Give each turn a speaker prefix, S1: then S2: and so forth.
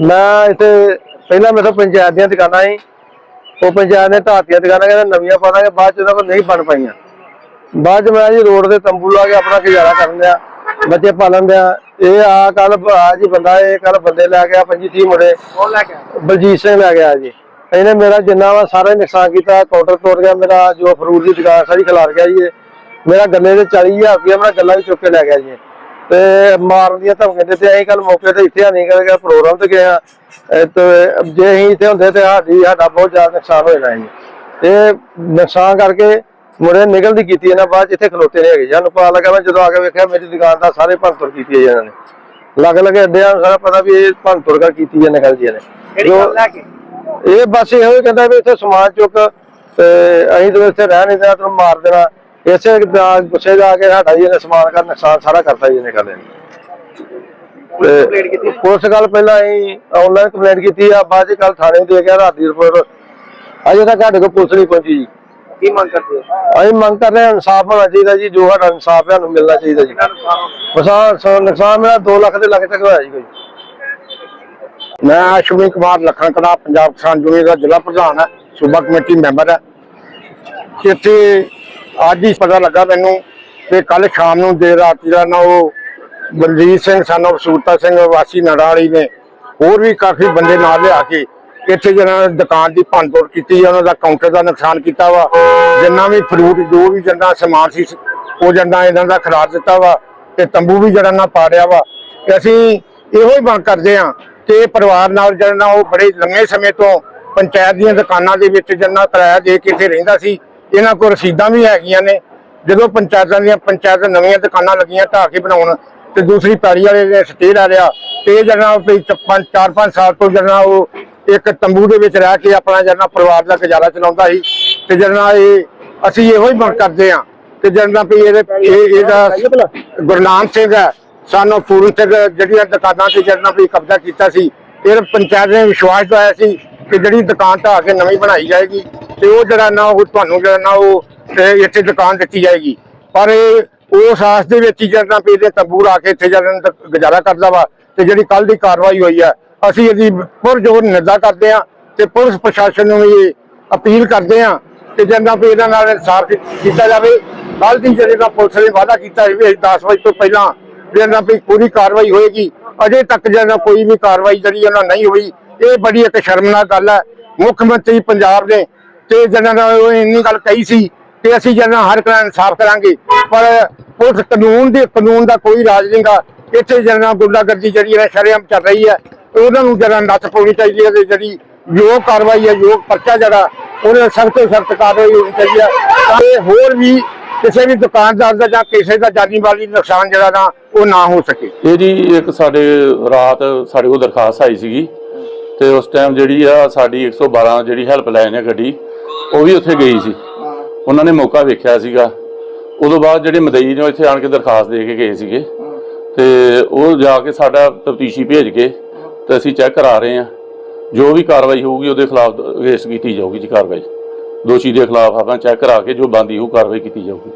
S1: ਮੈਂ ਇੱਥੇ ਪਹਿਲਾਂ ਮੇਰੇ ਤੋਂ ਪੰਚਾਇਤ ਦੀਆਂ ਦੁਕਾਨਾਂ ਸੀ। ਉਹ ਪੰਚਾਇਤ ਨੇ ਢਾਤੀਆਂ ਦੁਕਾਨਾਂ ਕਹਿੰਦਾ ਨਵੀਆਂ ਪਾ ਦਾਂਗੇ ਬਾਅਦ ਚ ਉਹਨਾਂ ਕੋਲ ਨਹੀਂ ਬਣ ਪਾਈਆਂ। ਬਾਅਦ ਚ ਮੈਂ ਜੀ ਰੋਡ ਤੇ ਤੰਬੂ ਲਾ ਕੇ ਆਪਣਾ ਗੁਜ਼ਾਰਾ ਕਰਨ ਦਿਆ ਬੱਚੇ ਪਾਲਣ ਦਿਆ। ਇਹ ਆ ਕੱਲ ਆ ਜੀ ਬੰਦਾ ਇਹ ਕੱਲ ਬੰਦੇ ਲੈ ਗਿਆ 25 30 ਮੁੰਡੇ।
S2: ਕੌਣ ਲੈ ਆਇਆ?
S1: ਬਲਜੀਤ ਸਿੰਘ ਲੈ ਗਿਆ ਜੀ। ਇਹਨੇ ਮੇਰਾ ਜਿੰਨਾ ਵਾ ਸਾਰਾ ਨੁਕਸਾਨ ਕੀਤਾ ਕਾਊਂਟਰ ਤੋੜ ਗਿਆ ਮੇਰਾ ਜੋ ਫਰੂਟ ਦੀ ਦੁਕਾਨ ਸਾਰੀ ਖਿਲਾਰ ਗਿਆ ਜੀ। ਮੇਰਾ ਗੱਲੇ ਦੇ 40000 ਰੁਪਏ ਮੇਰਾ ਗੱਲਾਂ ਵੀ ਚੁੱਕ ਕੇ ਲੈ ਗਿਆ ਜੀ। ਤੇ ਮਾਰਨ ਦੀਆਂ ਧਮਕੀਆਂ ਦਿੱਤੇ ਅਸੀਂ ਕੱਲ ਮੌਕੇ ਤੇ ਇੱਥੇ ਨਹੀਂ ਕਰਕੇ ਪ੍ਰੋਗਰਾਮ ਤੇ ਗਏ ਆ ਤੇ ਜੇ ਅਸੀਂ ਇੱਥੇ ਹੁੰਦੇ ਤੇ ਸਾਡੀ ਸਾਡਾ ਬਹੁਤ ਜ਼ਿਆਦਾ ਨੁਕਸਾਨ ਹੋ ਜਾਣਾ ਜੀ। ਤੇ ਨੁਕਸਾਨ ਕਰਕੇ ਮੁੰਡੇ ਨਿਕਲਦੀ ਕੀਤੀ ਇਹਨਾਂ ਬਾਅਦ ਇੱਥੇ ਖਲੋਤੇ ਨਹੀਂ ਹੈਗੇ। ਸਾਨੂੰ ਪਤਾ ਲੱਗਾ ਮੈਂ ਜਦੋਂ ਆ ਕੇ ਵੇਖਿਆ ਮੇਰੀ ਦੁਕਾਨ ਦਾ ਸਾਰੇ ਭੰਨਤੋੜ ਕੀਤੀ ਹੈ ਇਹਨਾਂ ਨੇ। ਲੱਗ ਲੱਗੇ ਅੱਡਿਆਂ ਨੂੰ ਸਾਰਾ ਪਤਾ ਵੀ ਇਹ ਭੰਨਤੋੜ ਕਰ ਕੀਤੀ ਹੈ ਨਿਕਲ ਜੀ ਨੇ ਇਹ ਬਸ ਇਹੋ ਹੀ ਕਹਿੰਦਾ ਵੀ ਇੱਥੇ ਸਮਾਨ ਚੁੱਕ ਤੇ ਅਸੀਂ ਤਾਂ ਇੱਥੇ ਰਹਿ ਨਹੀਂ ਦੇਣਾ ਤੈਨੂੰ ਮਾਰ ਦੇਣਾ। ਇਸੇ ਦਾ ਗੁੱਸੇ ਜਾ ਕੇ ਸਾਡਾ ਜੀ ਇਹਨੇ ਸਮਾਨ ਦਾ ਨੁਕਸਾਨ ਸਾਰਾ ਕਰਤਾ ਜੀ ਇਹਨੇ ਕਰ
S2: ਕੀਤੀ?
S1: ਪੁਲਿਸ ਕੱਲ ਪਹਿਲਾਂ ਅਸੀਂ ਆਨਲਾਈਨ ਕੰਪਲੇਂਟ ਕੀਤੀ ਆ ਬਾਅਦ ਚ ਕੱਲ ਥਾਣੇ ਦੇ ਗਿਆ ਰਾਤ ਦੀ ਰਿਪੋਰਟ ਅਜੇ ਤੱਕ ਸਾਡੇ ਕੋਲ ਪੁਲਿਸ ਨਹੀਂ ਪਹੁੰਚੀ ਜੀ।
S2: ਕੀ ਮੰਗ ਕਰਦੇ ਹੋ?
S1: ਅਸੀਂ ਮੰਗ ਕਰ ਰਹੇ ਹਾਂ ਇਨਸਾਫ ਹੋਣਾ ਚਾਹੀਦਾ ਜੀ ਜੋ ਸਾਡਾ ਇਨਸਾਫ ਹੈ ਸਾਨੂੰ ਮਿਲਣਾ ਚਾਹੀਦਾ ਜੀ।
S2: ਨੁਕਸਾਨ ਹੋ
S1: ਨੁਕਸਾਨ ਮੇਰਾ 2 ਲੱਖ ਦੇ ਲੱਖ ਤੱਕ ਹੋਇਆ ਜੀ ਕੋਈ।
S3: ਮੈਂ ਅਸ਼ਵਨੀ ਕੁਮਾਰ ਲਖਨਕੜਾ ਪੰਜਾਬ ਕਿਸਾਨ ਯੂਨੀਅਨ ਦਾ ਜ਼ਿਲ੍ਹਾ ਪ੍ਰਧਾਨ ਹੈ ਸੂਬਾ ਕਮੇਟੀ ਮੈਂਬਰ ਹੈ। ਇੱਥੇ ਅੱਜ ਹੀ ਪਤਾ ਲੱਗਾ ਮੈਨੂੰ ਕਿ ਕੱਲ ਸ਼ਾਮ ਨੂੰ ਦੇਰ ਰਾਤ ਜਿਹੜਾ ਨਾ ਉਹ ਬਲਜੀਤ ਸਿੰਘ ਸਨ ਸਾਨੂੰ ਸੂਰਤਾ ਸਿੰਘ, ਵਾਸੀ ਨੜਾਲੀ ਨੇ ਹੋਰ ਵੀ ਕਾਫੀ ਬੰਦੇ ਨਾਲ ਲਿਆ ਕੇ ਇੱਥੇ ਜਿਹੜਾ ਦੁਕਾਨ ਦੀ ਭੰਨਤੋੜ ਕੀਤੀ ਹੈ ਉਹਨਾਂ ਦਾ ਕਾਊਂਟਰ ਦਾ ਨੁਕਸਾਨ ਕੀਤਾ ਵਾ, ਜਿੰਨਾ ਵੀ ਫਰੂਟ ਜੋ ਵੀ ਜੰਦਾ ਸਮਾਨ ਸੀ, ਉਹ ਜੰਦਾ ਇਹਨਾਂ ਦਾ ਖਰਾਬ ਦਿੱਤਾ ਵਾ ਤੇ ਤੰਬੂ ਵੀ ਜਿਹੜਾ ਨਾ ਪਾੜਿਆ ਵਾ। ਤੇ ਅਸੀਂ ਇਹੋ ਹੀ ਮੰਗ ਕਰਦੇ ਹਾਂ ਕਿ ਪਰਿਵਾਰ ਨਾਲ ਜਿਹੜਾ ਨਾ ਉਹ ਬੜੇ ਲੰਮੇ ਸਮੇਂ ਤੋਂ ਪੰਚਾਇਤ ਦੀਆਂ ਦੁਕਾਨਾਂ ਦੇ ਵਿੱਚ ਜੰਨਾ ਕਿਰਾਇਆ ਦੇ ਕੇ ਇੱਥੇ ਰਹਿੰਦਾ ਸੀ ਇਹਨਾਂ ਕੋਲ ਰਸੀਦਾਂ ਵੀ ਹੈਗੀਆਂ ਨੇ। ਜਦੋਂ ਪੰਚਾਇਤਾਂ ਦੀਆਂ ਪੰਚਾਇਤ ਨਵੀਆਂ ਦੁਕਾਨਾਂ ਲੱਗੀਆਂ ਢਾਹ ਕੇ ਬਣਾਉਣ ਤੇ ਦੂਸਰੀ ਪੈੜੀ ਵਾਲੇ ਦੇ ਸਟੇ ਲੈ ਲਿਆ, ਤੇ ਜਨਾ ਵੀ 4-5 ਸਾਲ ਤੋਂ ਜਨਾ ਉਹ ਇੱਕ ਤੰਬੂ ਦੇ ਵਿੱਚ ਰਹਿ ਕੇ ਆਪਣਾ ਜਨਾ ਪਰਿਵਾਰ ਦਾ ਗੁਜ਼ਾਰਾ ਚਲਾਉਂਦਾ ਸੀ। ਤੇ ਜਨਾ ਇਹ ਅਸੀਂ ਇਹੋ ਹੀ ਮੰਗ ਕਰਦੇ ਹਾਂ ਤੇ ਜਨਾ ਵੀ ਇਹਦੇ ਇਹਦਾ ਗੁਰਨਾਮ ਸਿੰਘ ਹੈ, ਸਾਨੂੰ ਪੂਰਨ ਸਿੰਘ ਜਿਹੜੀਆਂ ਦੁਕਾਨਾਂ ਤੇ ਜਨਾ ਵੀ ਕਬਜ਼ਾ ਕੀਤਾ ਸੀ, ਇਹ ਪੰਚਾਇਤ ਨੇ ਵਿਸ਼ਵਾਸ ਦਵਾਇਆ ਸੀ ਕਿ ਜਿਹੜੀ ਦੁਕਾਨ ਢਾਹ ਕੇ ਨਵੀਂ ਬਣਾਈ ਜਾਏਗੀ। ਤੇ ਉਹ ਜਿਹੜਾ ਨਾ ਉਹ ਤੁਹਾਨੂੰ ਜਿਹੜਾ ਨਾ ਉਹ ਇੱਥੇ ਦੁਕਾਨ ਦਿੱਤੀ ਜਾਏਗੀ। ਪਰ ਉਸ ਆਸ ਦੇ ਵਿੱਚ ਜਿਹੜਾ ਵੀ ਤੰਬੂ ਲਾ ਕੇ ਇੱਥੇ ਜਿਹੜਾ ਗੁਜ਼ਾਰਾ ਕਰਦਾ ਵਾ ਤੇ ਜਿਹੜੀ ਕੱਲ ਦੀ ਕਾਰਵਾਈ ਹੋਈ ਹੈ ਅਸੀਂ ਇਹਦੀ ਪੁਰਜੋਰ ਨਿੰਦਾ ਕਰਦੇ ਹਾਂ ਤੇ ਪੁਲਿਸ ਪ੍ਰਸ਼ਾਸਨ ਨੂੰ ਵੀ ਅਪੀਲ ਕਰਦੇ ਹਾਂ ਕਿ ਜਿਹੜਾ ਵੀ ਇਹਨਾਂ ਨਾਲ ਇਨਸਾਫ ਕੀਤਾ ਜਾਵੇ। ਕੱਲ ਦੀ ਜਿਹੜੇ ਦਾ ਪੁਲਿਸ ਨੇ ਵਾਅਦਾ ਕੀਤਾ ਸੀ ਵੀ 10 ਵਜੇ ਤੋਂ ਪਹਿਲਾਂ ਜਿਹੜਾ ਵੀ ਪੂਰੀ ਕਾਰਵਾਈ ਹੋਏਗੀ, ਅਜੇ ਤੱਕ ਜਿਹੜਾ ਕੋਈ ਵੀ ਕਾਰਵਾਈ ਜਿਹੜੀ ਉਹਨਾਂ ਨਹੀਂ ਹੋਈ। ਇਹ ਬੜੀ ਇੱਕ ਸ਼ਰਮਨਾਕ ਗੱਲ ਹੈ ਮੁੱਖ ਮੰਤਰੀ ਪੰਜਾਬ ਨੇ ਤੇ ਜਿਹਨਾਂ ਦਾ ਉਹ ਇੰਨੀ ਗੱਲ ਕਹੀ ਸੀ ਕਿ ਅਸੀਂ ਜਿਹਨਾਂ ਹਰ ਤਰ੍ਹਾਂ ਇਨਸਾਫ ਕਰਾਂਗੇ। ਪਰ ਪੁਲਿਸ ਕਾਨੂੰਨ ਦੇ, ਕਾਨੂੰਨ ਦਾ ਕੋਈ ਰਾਜ ਨਹੀਂਗਾ ਇੱਥੇ ਜਿਹਨਾਂ ਗੁੰਡਾਗਰਦੀ ਜਿਹੜੀ ਹੈ, ਸ਼ਰੇਆਮ ਚੱਲ ਰਹੀ ਹੈ। ਉਹਨਾਂ ਨੂੰ ਜਿਹੜਾ ਨੱਥ ਪਾਉਣੀ ਚਾਹੀਦੀ ਹੈ ਤੇ ਜਿਹੜੀ ਯੋਗ ਕਾਰਵਾਈ ਹੈ, ਯੋਗ ਪਰਚਾ ਜਿਹੜਾ ਉਹਨੇ ਸਖਤ ਤੋਂ ਸਖਤ ਕਾਰਵਾਈ ਹੋਣੀ ਚਾਹੀਦੀ ਹੈ। ਤਾਂ ਹੋਰ ਵੀ ਕਿਸੇ ਵੀ ਦੁਕਾਨਦਾਰ ਦਾ ਜਾਂ ਕਿਸੇ ਦਾ ਜਾਨੀ ਵਾਲੀ ਨੁਕਸਾਨ ਜਿਹੜਾ ਨਾ, ਉਹ ਨਾ ਹੋ ਸਕੇ।
S4: ਇਹ ਜੀ ਇੱਕ ਸਾਡੇ ਰਾਤ ਸਾਡੇ ਕੋਲ ਦਰਖਾਸਤ ਆਈ ਸੀਗੀ। ਤੇ ਉਸ ਟਾਈਮ ਜਿਹੜੀ ਆ ਸਾਡੀ 112 ਜਿਹੜੀ ਹੈਲਪਲਾਈਨ ਹੈ ਗੱਡੀ, ਉਹ ਵੀ ਉੱਥੇ ਗਈ ਸੀ। ਉਹਨਾਂ ਨੇ ਮੌਕਾ ਵੇਖਿਆ ਸੀਗਾ। ਉਦੋਂ ਬਾਅਦ ਜਿਹੜੇ ਮਦਈ ਨੇ ਇੱਥੇ ਆਣ ਕੇ ਦਰਖਾਸਤ ਦੇ ਕੇ ਗਏ ਸੀਗੇ। ਤੇ ਉਹ ਜਾ ਕੇ ਸਾਡਾ ਤਫਤੀਸ਼ੀ ਭੇਜ ਕੇ ਤੇ ਅਸੀਂ ਚੈੱਕ ਕਰਾ ਰਹੇ ਹਾਂ। ਜੋ ਵੀ ਕਾਰਵਾਈ ਹੋਊਗੀ ਉਹਦੇ ਖਿਲਾਫ ਅਗੇਂਸਟ ਕੀਤੀ ਜਾਊਗੀ ਜੀ ਕਾਰਵਾਈ। ਦੋਸ਼ੀ ਦੇ ਖਿਲਾਫ ਆਪਾਂ ਚੈੱਕ ਕਰਾ ਕੇ ਜੋ ਬੰਦੀ ਉਹ ਕਾਰਵਾਈ ਕੀਤੀ ਜਾਊਗੀ।